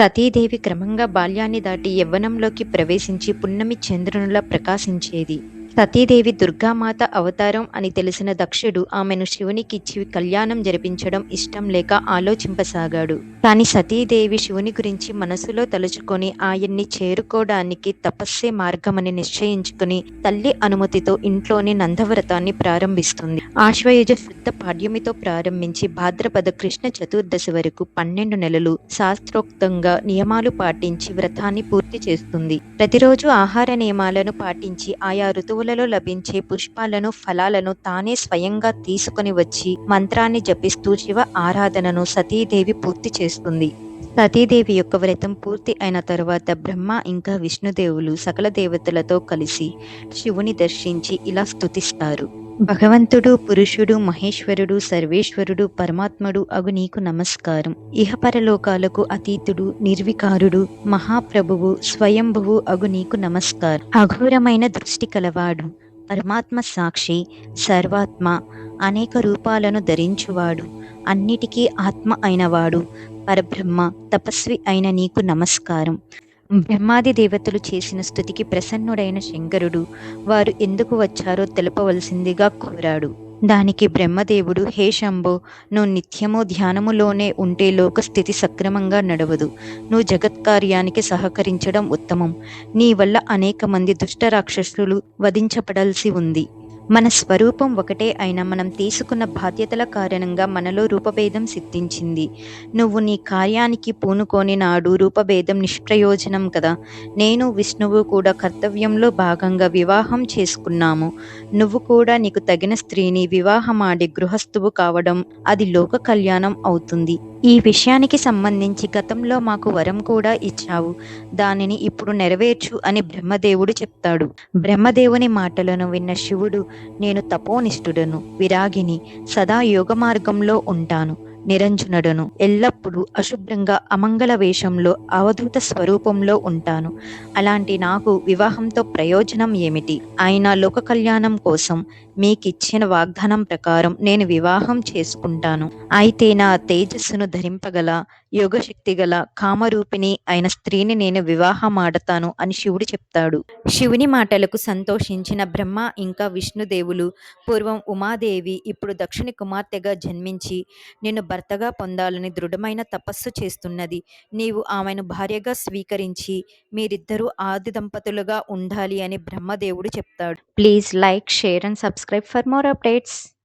సతీదేవి క్రమంగా బాల్యాన్ని దాటి యవ్వనంలోకి ప్రవేశించి పున్నమి చంద్రునిలా ప్రకాశించేది. సతీదేవి దుర్గామాత అవతారం అని తెలిసిన దక్షుడు ఆమెను శివునికిచ్చి కళ్యాణం జరిపించడం ఇష్టం లేక ఆలోచింపసాగాడు. కాని సతీదేవి శివుని గురించి మనసులో తలుచుకొని ఆయన్ని చేరుకోవడానికి తపస్సే మార్గమని నిశ్చయించుకుని తల్లి అనుమతితో ఇంట్లోని నందవ్రతాన్ని ప్రారంభిస్తుంది. ఆశ్వయుజ శుద్ధ పాడ్యమితో ప్రారంభించి భాద్రపద కృష్ణ చతుర్దశి వరకు పన్నెండు నెలలు శాస్త్రోక్తంగా నియమాలు పాటించి వ్రతాన్ని పూర్తి చేస్తుంది. ప్రతిరోజు ఆహార నియమాలను పాటించి ఆయా ఋతువులలో లభించే పుష్పాలను ఫలాలను తానే స్వయంగా తీసుకుని వచ్చి మంత్రాన్ని జపిస్తూ శివ ఆరాధనను సతీదేవి పూర్తి చేస్తుంది. సతీదేవి యొక్క వ్రతం పూర్తి అయిన తరువాత బ్రహ్మ ఇంకా విష్ణుదేవులు సకల దేవతలతో కలిసి శివుని దర్శించి ఇలా స్తుతిస్తారు. భగవంతుడు పురుషుడు మహేశ్వరుడు సర్వేశ్వరుడు పరమాత్ముడు అగు నీకు నమస్కారం. ఇహపరలోకాలకు అతీతుడు నిర్వికారుడు మహాప్రభువు స్వయంభువు అగు నీకు నమస్కారం. అఘోరమైన దృష్టి కలవాడు పరమాత్మ సాక్షి సర్వాత్మ అనేక రూపాలను ధరించువాడు అన్నిటికీ ఆత్మ అయినవాడు పరబ్రహ్మ తపస్వి అయిన నీకు నమస్కారం. బ్రహ్మాది దేవతలు చేసిన స్థుతికి ప్రసన్నుడైన శంకరుడు వారు ఎందుకు వచ్చారో తెలపవలసిందిగా కోరాడు. దానికి బ్రహ్మదేవుడు హే శంభో నువ్వు నిత్యము ధ్యానములోనే ఉంటే లోకస్థితి సక్రమంగా నడవదు. నువ్వు జగత్కార్యానికి సహకరించడం ఉత్తమం. నీ వల్ల అనేక మంది దుష్ట రాక్షసులు వధించబడాల్సి ఉంది. మన స్వరూపం ఒకటే అయినా మనం తీసుకున్న బాధ్యతల కారణంగా మనలో రూపభేదం సిద్ధించింది. నువ్వు నీ కార్యానికి పూనుకొని నాడు రూపభేదం నిష్ప్రయోజనం కదా. నేను విష్ణువు కూడా కర్తవ్యంలో భాగంగా వివాహం చేసుకున్నాము. నువ్వు కూడా నీకు తగిన స్త్రీని వివాహమాడి గృహస్థువు కావడం అది లోక కళ్యాణం అవుతుంది. ఈ విషయానికి సంబంధించి గతంలో మాకు వరం కూడా ఇచ్చావు. దానిని ఇప్పుడు నెరవేర్చు అని బ్రహ్మదేవుడు చెప్తాడు. బ్రహ్మదేవుని మాటలను విన్న శివుడు నేను తపోనిష్ఠుడను విరాగిని సదా యోగ మార్గంలో ఉంటాను. నిరంజనుడను. ఎల్లప్పుడూ అశుభ్రంగా అమంగళ వేషంలో అవధూత స్వరూపంలో ఉంటాను. అలాంటి నాకు వివాహంతో ప్రయోజనం ఏమిటి? ఆయన లోక కళ్యాణం కోసం మీకిచ్చిన వాగ్దానం ప్రకారం నేను వివాహం చేసుకుంటాను. అయితే నా తేజస్సును ధరింపగల యోగశక్తి గల కామరూపిణి అయిన స్త్రీని నేను వివాహమాడతాను అని శివుడు చెప్తాడు. శివుని మాటలకు సంతోషించిన బ్రహ్మ ఇంకా విష్ణుదేవులు పూర్వం ఉమాదేవి ఇప్పుడు దక్షిణ కుమార్తెగా జన్మించి నేను భర్తగా పొందాలని దృఢమైన తపస్సు చేస్తున్నది. నీవు ఆమెను భార్యగా స్వీకరించి మీరిద్దరూ ఆది దంపతులుగా ఉండాలి అని బ్రహ్మదేవుడు చెప్తాడు. Please like share and subscribe for more updates.